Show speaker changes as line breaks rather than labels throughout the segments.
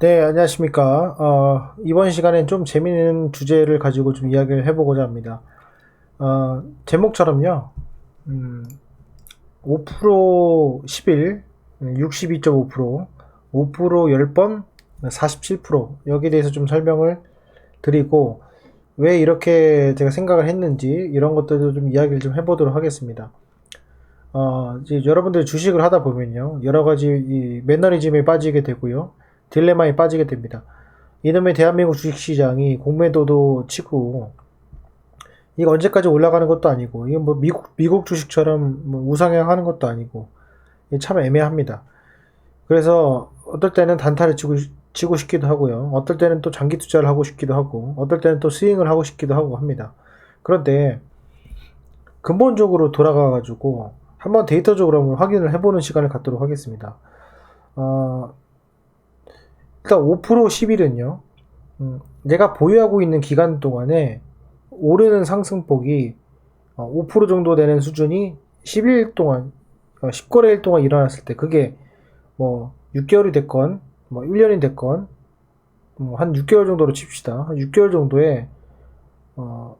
네, 안녕하십니까. 어, 이번 시간엔 좀 재미있는 주제를 가지고 좀 이야기를 해보고자 합니다. 어, 제목처럼요, 음, 5% 10일, 62.5%, 5% 10번, 47%, 여기에 대해서 좀 설명을 드리고, 왜 이렇게 제가 생각을 했는지, 이런 것들도 좀 이야기를 좀 해보도록 하겠습니다. 어, 이제 여러분들 주식을 하다 보면요, 여러 가지 이 매너리즘에 빠지게 되고요, 딜레마에 빠지게 됩니다. 이놈의 대한민국 주식시장이 공매도도 치고 이거 언제까지 올라가는 것도 아니고 이게 뭐 미국 미국 주식처럼 뭐 우상향하는 것도 아니고 참 애매합니다. 그래서 어떨 때는 단타를 치고 치고 싶기도 하고요. 어떨 때는 또 장기 투자를 하고 싶기도 하고 어떨 때는 또 스윙을 하고 싶기도 하고 합니다. 그런데 근본적으로 돌아가 가지고 한번 데이터적으로 한번 확인을 해보는 시간을 갖도록 하겠습니다. 어, 일단 5% 10일은요. 음, 내가 보유하고 있는 기간 동안에 오르는 상승폭이 5% 어, 정도 되는 수준이 10일 동안, 10거래일 어, 동안 일어났을 때 그게 뭐 6개월이 됐건, 뭐 1년이 됐건, 뭐 한 6개월 정도로 칩시다. 한 6개월 정도에, 어,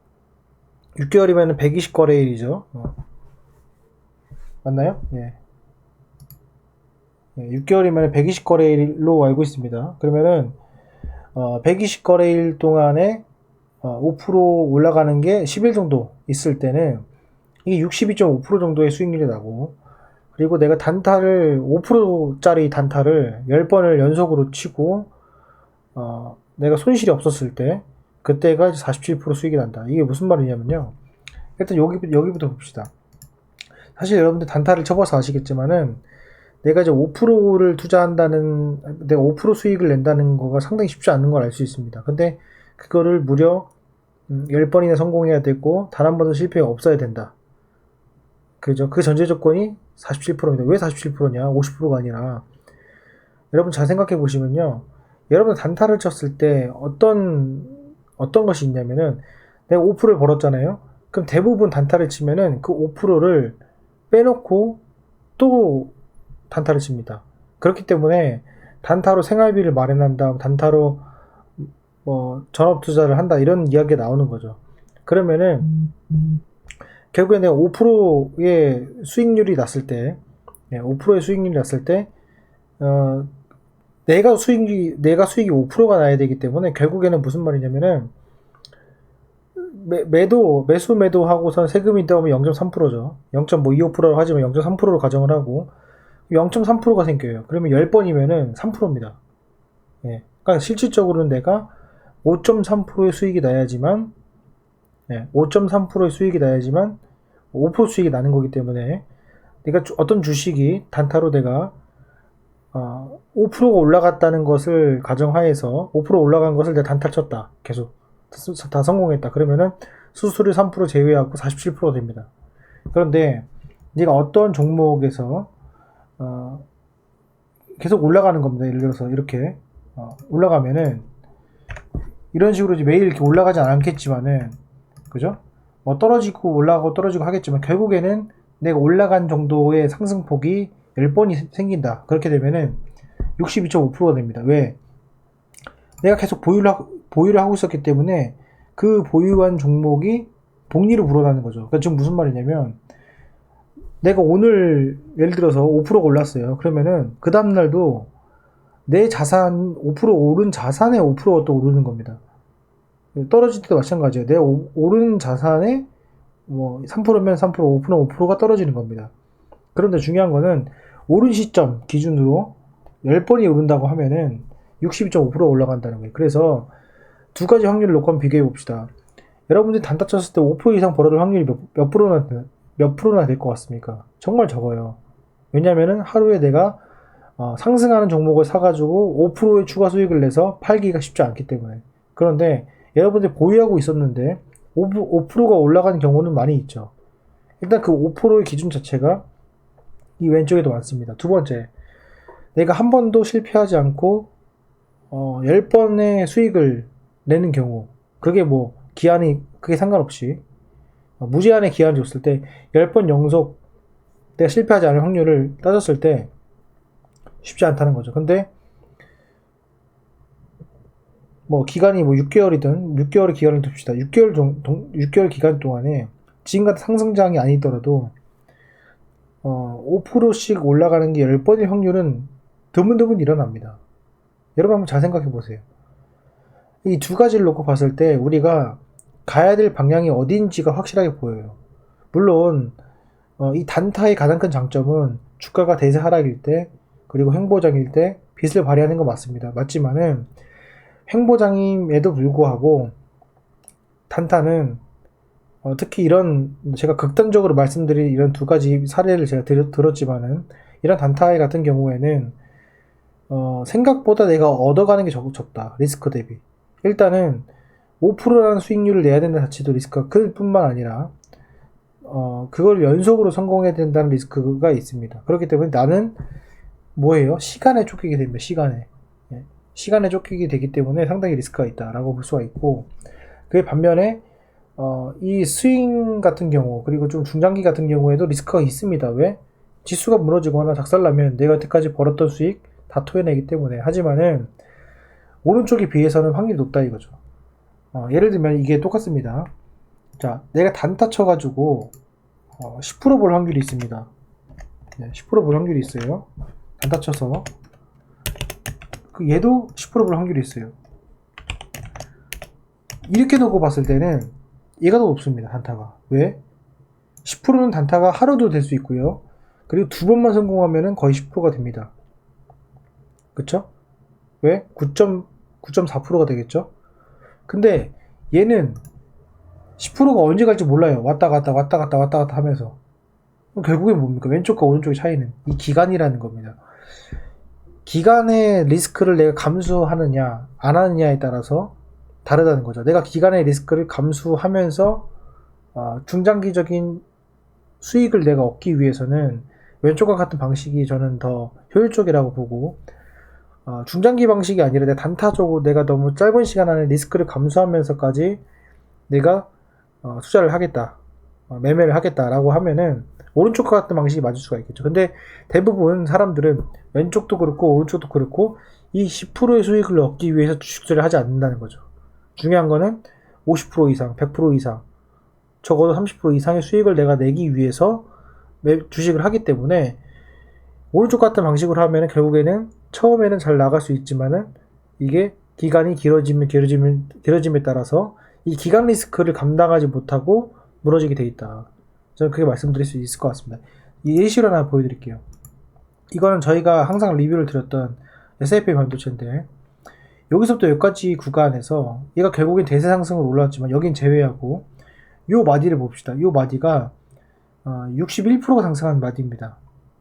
6개월이면 120거래일이죠. 어. 맞나요? 예. 6개월이면 120거래일로 알고 있습니다. 그러면은 어, 120거래일 동안에 어, 5% 올라가는 게 10일 정도 있을 때는 이게 62.5% 정도의 수익률이 나고 그리고 내가 단타를 5%짜리 단타를 10번을 연속으로 치고 어, 내가 손실이 없었을 때 그때가 47% 수익이 난다. 이게 무슨 말이냐면요. 일단 여기 여기부터 봅시다. 사실 여러분들 단타를 쳐봐서 아시겠지만은 내가 이제 5%를 투자한다는, 내가 5% 수익을 낸다는 거가 상당히 쉽지 않은 걸 알 수 있습니다. 근데 그거를 무려 10번이나 음, 성공해야 되고, 단 한 번도 실패가 없어야 된다. 그죠? 그 전제 조건이 47%입니다. 왜 47%냐? 50%가 아니라. 여러분 잘 생각해 보시면요. 여러분 단타를 쳤을 때 어떤, 어떤 것이 있냐면은, 내가 5%를 벌었잖아요? 그럼 대부분 단타를 치면은 그 5%를 빼놓고 또 단타를 칩니다. 그렇기 때문에 단타로 생활비를 마련한다, 단타로 뭐 전업 투자를 한다 이런 이야기가 나오는 거죠. 그러면은 결국에 내가 5%의 수익률이 났을 때, 5%의 수익률이 났을 때, 어, 내가 수익이 내가 수익이 5%가 나야 되기 때문에 결국에는 무슨 말이냐면은 매, 매도 매수 매도하고선 세금이 나오면 0.3%죠. 0.25%로 하지만 0.3%로 가정을 하고 0.3%가 생겨요. 그러면 10번이면은 3%입니다. 예. 그러니까 실질적으로는 내가 5.3%의 수익이 나야지만, 예, 5.3%의 수익이 나야지만 5% 수익이 나는 거기 때문에 내가 어떤 주식이 단타로 내가 어, 5%가 올라갔다는 것을 가정하에서 5% 올라간 것을 내가 단타 쳤다. 계속 다 성공했다. 그러면은 수수료 3% 제외하고 47% 됩니다. 그런데 네가 어떤 종목에서 어, 계속 올라가는 겁니다. 예를 들어서 이렇게 어, 올라가면은 이런 식으로 매일 이렇게 올라가지 않겠지만은 그죠? 뭐 떨어지고 올라가고 떨어지고 하겠지만 결국에는 내가 올라간 정도의 상승폭이 10번이 생긴다. 그렇게 되면은 62.5%가 됩니다. 왜? 내가 계속 보유를, 하, 보유를 하고 있었기 때문에 그 보유한 종목이 복리로 불어나는 거죠. 그러니까 지금 무슨 말이냐면 내가 오늘 예를 들어서 5%가 올랐어요. 그러면은 그 다음 날도 내 자산 5% 오른 자산의 5%가 또 오르는 겁니다. 떨어질 때도 마찬가지예요. 내 오른 자산의 뭐 3%면 3%, 5%면 5%가 떨어지는 겁니다. 그런데 중요한 거는 오른 시점 기준으로 10번이 오른다고 하면은 62.5% 올라간다는 거예요. 그래서 두 가지 확률을 놓고 비교해 봅시다. 여러분들이 단타 쳤을 때 5% 이상 벌어들 확률이 몇, 몇 프로나 몇 프로나 될 것 같습니까? 정말 적어요. 왜냐면은 하루에 내가 어, 상승하는 종목을 사가지고 5%의 추가 수익을 내서 팔기가 쉽지 않기 때문에. 그런데 여러분들이 보유하고 있었는데 5%, 5%가 올라가는 경우는 많이 있죠. 일단 그 5%의 기준 자체가 이 왼쪽에도 많습니다. 두 번째, 내가 한 번도 실패하지 않고 어, 10번의 수익을 내는 경우 그게 뭐 기한이 그게 상관없이 어, 무제한의 기한을 줬을 때 10번 연속 내가 실패하지 않을 확률을 따졌을 때 쉽지 않다는 거죠. 근데 뭐 기간이 뭐 6개월이든 6개월의 기간을 둡시다. 6개월 정, 동, 6개월 기간 동안에 지금 같은 상승장이 아니더라도 어, 5%씩 올라가는 게 10번일 확률은 드문드문 일어납니다. 여러분 한번 잘 생각해 보세요. 이 두 가지를 놓고 봤을 때 우리가 가야 될 방향이 어디인지가 확실하게 보여요. 물론 어, 이 단타의 가장 큰 장점은 주가가 대세 하락일 때 그리고 횡보장일 때 빚을 발휘하는 거 맞습니다. 맞지만은 횡보장임에도 불구하고 단타는 어, 특히 이런 제가 극단적으로 말씀드린 이런 두 가지 사례를 제가 들, 들었지만은 이런 단타의 같은 경우에는 어, 생각보다 내가 얻어가는 게 적, 적다 리스크 대비 일단은 5%라는 수익률을 내야 된다는 자체도 리스크가 클 뿐만 아니라 어, 그걸 연속으로 성공해야 된다는 리스크가 있습니다. 그렇기 때문에 나는 뭐예요? 시간에 쫓기게 됩니다. 시간에. 예. 시간에 쫓기게 되기 때문에 상당히 리스크가 있다라고 볼 수가 있고, 그 반면에, 어, 이 스윙 같은 경우, 그리고 좀 중장기 같은 경우에도 리스크가 있습니다. 왜? 지수가 무너지거나 작살나면 내가 여태까지 벌었던 수익 다 토해내기 때문에. 하지만은, 오른쪽에 비해서는 확률이 높다 이거죠. 어, 예를 들면 이게 똑같습니다. 자, 내가 단타 쳐가지고 어, 10%볼 확률이 있습니다. 네, 10%볼 확률이 있어요. 단타 쳐서 그 얘도 10%볼 확률이 있어요. 이렇게 놓고 봤을 때는 얘가 더 높습니다. 단타가. 왜? 10%는 단타가 하루도 될 수 있고요. 그리고 두 번만 성공하면 거의 10%가 됩니다. 그쵸? 왜? 9.9.4%가 되겠죠? 근데 얘는 10%가 언제 갈지 몰라요. 왔다 갔다 왔다 갔다 왔다 갔다 하면서. 결국엔 뭡니까? 왼쪽과 오른쪽의 차이는 이 기간이라는 겁니다. 기간의 리스크를 내가 감수하느냐, 안 하느냐에 따라서 다르다는 거죠. 내가 기간의 리스크를 감수하면서 어, 중장기적인 수익을 내가 얻기 위해서는 왼쪽과 같은 방식이 저는 더 효율적이라고 보고 어, 중장기 방식이 아니라 내 단타적으로 내가 너무 짧은 시간 안에 리스크를 감수하면서까지 내가 어, 투자를 하겠다, 어, 매매를 하겠다라고 하면은 오른쪽과 같은 방식이 맞을 수가 있겠죠. 근데 대부분 사람들은 왼쪽도 그렇고 오른쪽도 그렇고 이 10%의 수익을 얻기 위해서 주식 투자를 하지 않는다는 거죠. 중요한 거는 50% 이상, 100% 이상, 적어도 30% 이상의 수익을 내가 내기 위해서 주식을 하기 때문에 오른쪽 같은 방식으로 하면 결국에는 처음에는 잘 나갈 수 있지만은 이게 기간이 길어지면 길어지면 길어짐에 따라서 이 기간 리스크를 감당하지 못하고 무너지게 돼 있다. 저는 그렇게 말씀드릴 수 있을 것 같습니다. 이 예시로 하나 보여드릴게요. 이거는 저희가 항상 리뷰를 드렸던 SAP 반도체인데 여기서부터 여기까지 구간에서 얘가 결국엔 대세 상승으로 올라왔지만 여긴 제외하고 요 마디를 봅시다. 요 마디가 61%가 어, 상승한 마디입니다.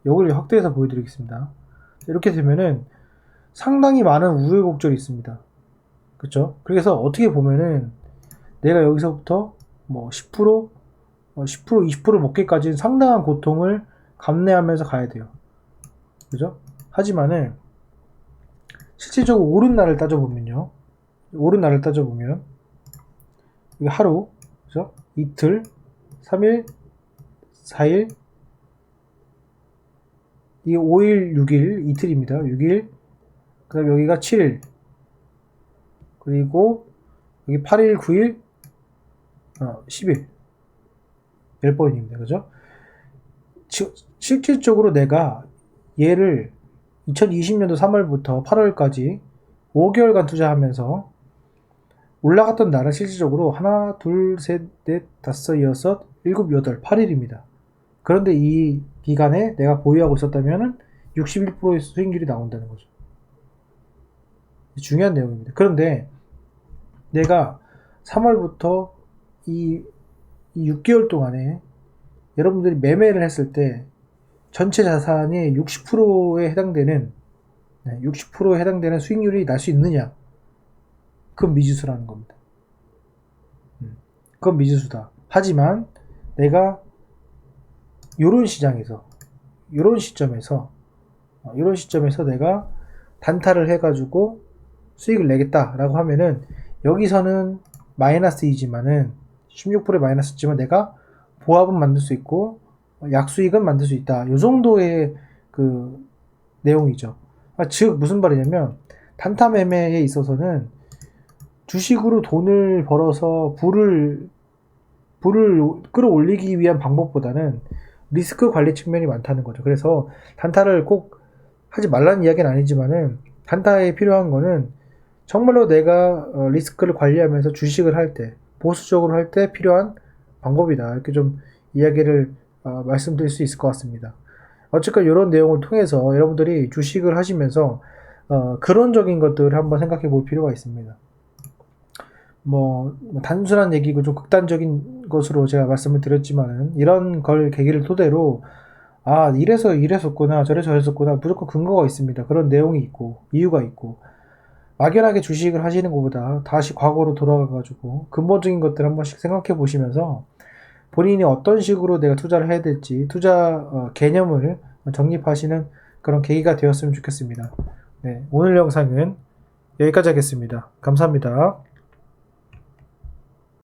여기를 확대해서 보여드리겠습니다. 이렇게 되면은 상당히 많은 우여곡절이 있습니다. 그쵸? 그래서 어떻게 보면은 내가 여기서부터 뭐 10%, 10%, 20% 먹기까지는 상당한 고통을 감내하면서 가야 돼요. 그죠? 하지만은 실질적으로 오른 날을 따져보면요. 오른 날을 따져보면 하루, 그죠? 이틀, 3일, 4일, 이게 5일, 6일, 이틀입니다. 6일, 그 다음 여기가 7일, 그리고 여기 8일, 9일, 어, 10일. 10번입니다. 그죠? 실질적으로 내가 얘를 2020년도 3월부터 8월까지 5개월간 투자하면서 올라갔던 날은 실질적으로 하나, 둘, 셋, 넷, 다섯, 여섯, 일곱, 여덟, 8일입니다. 그런데 이 기간에 내가 보유하고 있었다면 61%의 수익률이 나온다는 거죠. 중요한 내용입니다. 그런데 내가 3월부터 이, 이 6개월 동안에 여러분들이 매매를 했을 때 전체 자산의 60%에 해당되는 60%에 해당되는 수익률이 날 수 있느냐? 그건 미지수라는 겁니다. 음, 그건 미지수다. 하지만 내가 요런 시장에서 요런 시점에서 이런 어, 시점에서 내가 단타를 해가지고 수익을 내겠다라고 하면은 여기서는 마이너스이지만은 16%의 마이너스지만 내가 보합은 만들 수 있고 약수익은 만들 수 있다. 이 정도의 그 내용이죠. 아, 즉 무슨 말이냐면 단타 매매에 있어서는 주식으로 돈을 벌어서 부를 부를 끌어올리기 위한 방법보다는 리스크 관리 측면이 많다는 거죠. 그래서 단타를 꼭 하지 말라는 이야기는 아니지만은 단타에 필요한 거는 정말로 내가 어, 리스크를 관리하면서 주식을 할 때 보수적으로 할 때 필요한 방법이다. 이렇게 좀 이야기를 어, 말씀드릴 수 있을 것 같습니다. 어쨌건 이런 내용을 통해서 여러분들이 주식을 하시면서 어, 그론적인 것들을 한번 생각해 볼 필요가 있습니다. 뭐, 뭐 단순한 얘기고 좀 극단적인 것으로 제가 말씀을 드렸지만은 이런 걸 계기를 토대로 아 이래서 이랬었구나 저래서 저랬었구나 무조건 근거가 있습니다. 그런 내용이 있고 이유가 있고 막연하게 주식을 하시는 것보다 다시 과거로 돌아가가지고 근본적인 것들 한 번씩 생각해 보시면서 본인이 어떤 식으로 내가 투자를 해야 될지 투자 어, 개념을 정립하시는 그런 계기가 되었으면 좋겠습니다. 네, 오늘 영상은 여기까지 하겠습니다. 감사합니다.